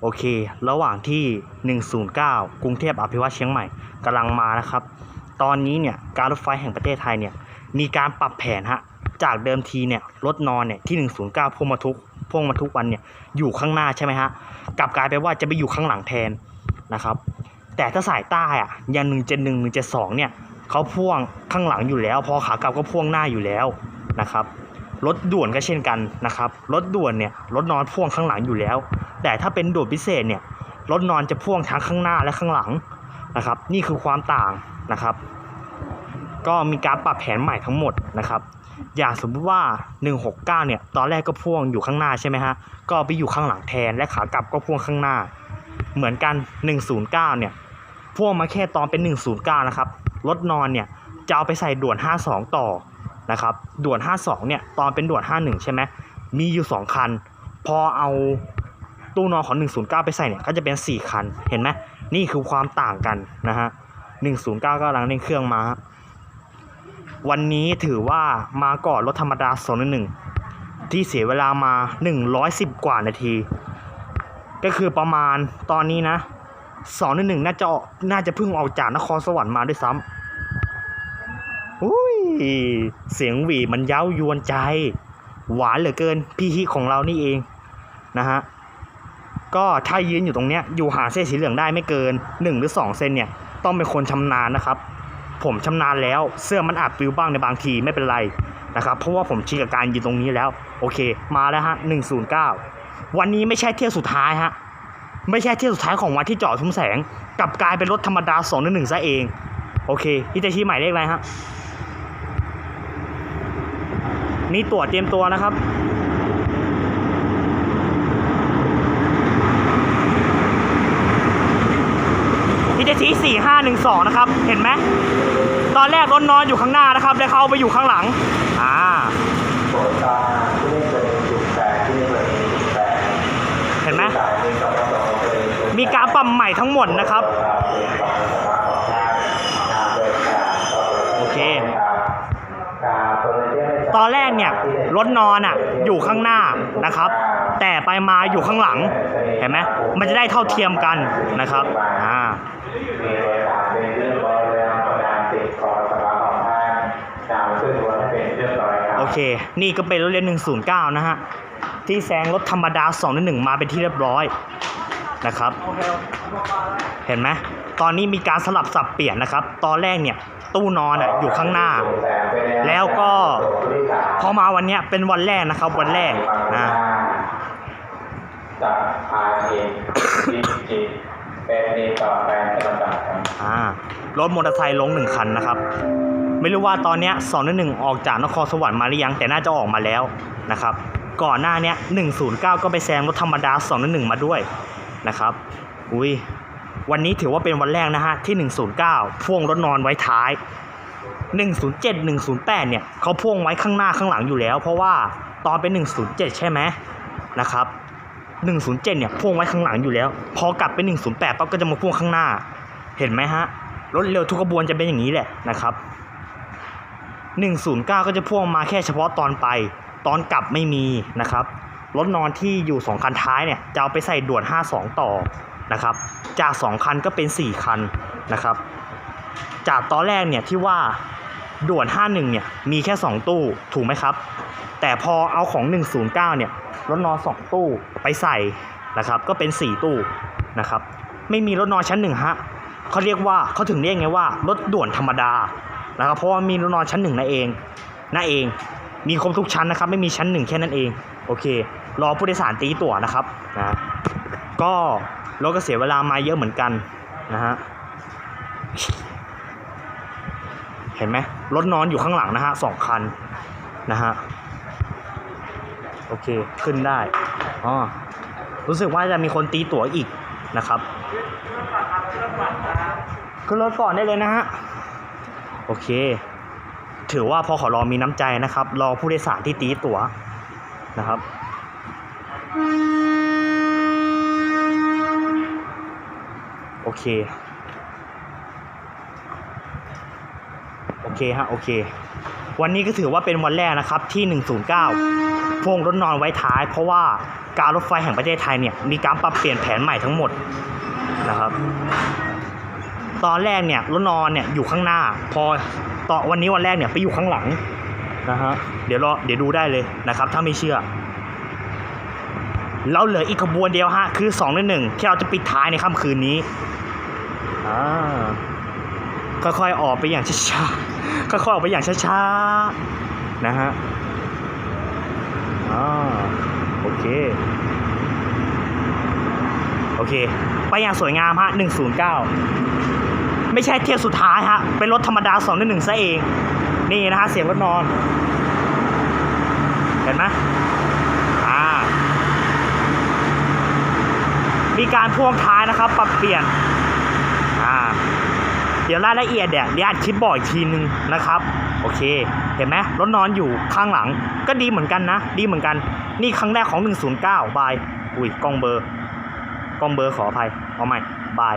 โอเค ระหว่างที่ 109 กรุงเทพอภิวัตเชียงใหม่กำลังมานะครับ ตอนนี้เนี่ยการรถไฟแห่งประเทศไทยเนี่ยมีการปรับแผนฮะจากเดิมทีเนี่ยรถนอนเนี่ยที่ 109พ่วงมาทุกพ่วงมาทุกวันเนี่ยอยู่ข้างหน้าใช่ไหมฮะกลับกลายไปว่าจะไปอยู่ข้างหลังแทนนะครับ แต่ถ้าสายใต้อะอย่าง171 172เนี่ยเขาพ่วงข้างหลังอยู่แล้ว พอขากลับก็พ่วงหน้าอยู่แล้วนะครับ รถด่วนก็เช่นกันนะครับรถด่วนเนี่ยรถนอนพ่วงข้างหลังอยู่แล้ว แต่ถ้าเป็นด่วนพิเศษเนี่ยรถนอนจะพ่วงทั้งข้างหน้าและข้างหลังนะครับ นี่คือความต่างนะครับ ก็มีการปรับแผนใหม่ทั้งหมดนะครับ อย่างสมมติว่า 169 เนี่ยตอนแรกก็พ่วงอยู่ข้างหน้าใช่ไหมฮะก็ไปอยู่ข้างหลังแทนและขากลับก็พ่วงข้างหน้า เหมือนกัน 109 เนี่ยพ่วงมาแค่ตอนเป็น 109 นะครับรถนอนเนี่ยจะเอาไปใส่ด่วน 52 ต่อ นะครับด่วน 52 เนี่ยตอนเป็นด่วน 51 ใช่ไหมมีอยู่ 2 คัน พอเอาตู้นอนของ 109 ไปใส่เนี่ยก็จะเป็น 4 คันเห็นไหมนี่คือความต่างกันนะฮะ 109 ก็กำลังเร่งเครื่องมา วันนี้ถือว่ามาก่อนรถธรรมดา211ที่เสียเวลามา 110 กว่านาที ก็คือประมาณตอนนี้นะ211น่าจะน่าจะเพิ่งออกจากนครสวรรค์มาด้วยซ้ำอุ้ย เสียงหวีมันเย้ายวนใจ หวานเหลือเกิน พี่ฮิของเรานี่เองนะฮะก็ถ้ายืนอยู่ตรงเนี้ยอยู่หาเส้นสีเหลืองได้ไม่เกิน 1 หรือ 2เซนเนี่ยต้องเป็นคนชำนาญนะครับ ผมชำนาญแล้วเสื้อมันอาจปลิวบ้างในบางทีไม่เป็นไรนะครับ เพราะว่าผมชินกับการยืนตรงนี้แล้ว โอเค มาแล้วฮะ109 วันนี้ไม่ใช่เที่ยวสุดท้ายฮะไม่ใช่เที่ยวสุดท้ายของวันที่จอดชุมแสงกลับกลายเป็นรถธรรมดา2 1 1ซะเอง โอเคพี่จะชี้หมายเลขอะไรฮะ นี่ตรวจเตรียมตัวนะครับพี่จะชี้สี่ห้าหนึ่งสองนะครับ เห็นไหมตอนแรกรถนอนอยู่ข้างหน้านะครับแล้วเขาเอาไปอยู่ข้างหลัง อ่าเห็นไหมมีการปรับใหม่ทั้งหมดนะครับ โอเค ตอนแรกเนี่ยรถนอนอะอยู่ข้างหน้านะครับ แต่ไปมาอยู่ข้างหลังเห็นไหมมันจะได้เท่าเทียมกันนะครับอ่าโอเคอสภาของท่านดาวขึ้นวันให้เป็นเรียบร้อยครับโอเคนี่ก็เป็นรถเรียน109 นะฮะ ที่แซงรถธรรมดา2 1 มาเป็นที่เรียบร้อยนะครับ เห็นไหม ตอนนี้มีการสลับสับเปลี่ยนนะครับ ตอนแรกเนี่ยตู้นอนอะอยู่ข้างหน้า แล้วก็พอมาวันเนี้ยเป็นวันแรกนะครับ วันแรกนะจากพาเองจีจีเป็นนีต่อแฟนกระดับครับอ่ารถมอเตอร์ไซค์ลงหนึ่งคันนะครับ ไม่รู้ว่าตอนเนี้ยสองหนึ่งออกจากนครสวรรค์มาหรือยัง แต่น่าจะออกมาแล้วนะครับ ก่อนหน้าเนี้ย109ก็ไปแซงรถธรรมดา211มาด้วยนะครับ อุ้ย วันนี้ถือว่าเป็นวันแรกนะฮะที่ 109 พ่วงรถนอนไว้ท้าย 107 108 เนี่ยเขาพ่วงไว้ข้างหน้าข้างหลังอยู่แล้ว เพราะว่าตอนเป็น 107 ใช่ไหมนะครับ 107 เนี่ยพ่วงไว้ข้างหลังอยู่แล้ว พอกลับเป็น 108ปั๊บก็จะมาพ่วงข้างหน้า เห็นไหมฮะรถเร็วทุกขบวนจะเป็นอย่างนี้แหละนะครับ 109 ก็จะพ่วงมาแค่เฉพาะตอนไป ตอนกลับไม่มีนะครับรถนอนที่อยู่2คันท้ายเนี่ยจะเอาไปใส่ด่วน 52 ต่อ นะครับ จาก 2 คันก็เป็น 4 คันนะครับ จากตอนแรกเนี่ยที่ว่าด่วน 51 เนี่ยมีแค่ 2 ตู้ถูกไหมครับ แต่พอเอาของ 109 เนี่ยรถนอน 2 ตู้ไปใส่นะครับ ก็เป็น 4 ตู้นะครับ ไม่มีรถนอนชั้นหนึ่งฮะเขาเรียกว่าเขาถึงเรียกไงว่ารถด่วนธรรมดานะครับเพราะว่ามีรถนอนชั้นหนึ่งนั่นเองนั่นเอง มีครบทุกชั้นนะครับ ไม่มีชั้นหนึ่งแค่นั้นเอง โอเค รอผู้โดยสารตีตั๋วนะครับนะก็ รถก็เสียเวลามาเยอะเหมือนกันนะฮะเห็นไหมรถนอนอยู่ข้างหลังนะฮะสองคันนะฮะโอเคขึ้นได้อ๋อรู้สึกว่าจะมีคนตีตั๋วอีกนะครับขึ้นรถก่อนได้เลยนะฮะโอเค ถือว่าพอขอรอมีน้ำใจนะครับ รอผู้โดยสารที่ตีตั๋วนะครับ โอ เค โอเคฮะโอเค วันนี้ก็ถือว่าเป็นวันแรกนะครับที่ 109พวงรถนอนไว้ท้าย เพราะว่าการรถไฟแห่งประเทศไทยเนี่ยมีการปรับเปลี่ยนแผนใหม่ทั้งหมดนะครับ ตอนแรกเนี่ยรถนอนเนี่ยอยู่ข้างหน้า พอต่อวันนี้วันแรกเนี่ยไปอยู่ข้างหลังนะฮะเดี๋ยวรอเดี๋ยวดูได้เลยนะครับ ถ้าไม่เชื่อ เราเหลืออีกขบวนเดียวฮะ คือ2องในหนึ่งที่เราจะปิดท้ายในค่ำคืนนี้ค่อยๆออกไปอย่างช้าๆค่อยๆออกไปอย่างช้าๆนะฮะอ่าโอเค โอเค ไปอย่างสวยงามฮะ 109 ไม่ใช่เที่ยวสุดท้ายฮะ เป็นรถธรรมดา2ใน1ซะเอง นี่นะฮะ เสียงรถนอน เห็นไหมอ่า มี การพ่วงท้ายนะครับ ปรับเปลี่ยนอ่าเดี๋ยวรายละเอียดเนี่ยเดี๋ยวอัดคลิปบอกอีกทีนึงนะครับ โอเค เห็นไหมรถนอนอยู่ข้างหลัง ก็ดีเหมือนกันนะ ดีเหมือนกัน นี่ครั้งแรกของ 109 บาย อุ้ยกล้องเบอร์กล้องเบอร์ขออภัยเอาใหม่บาย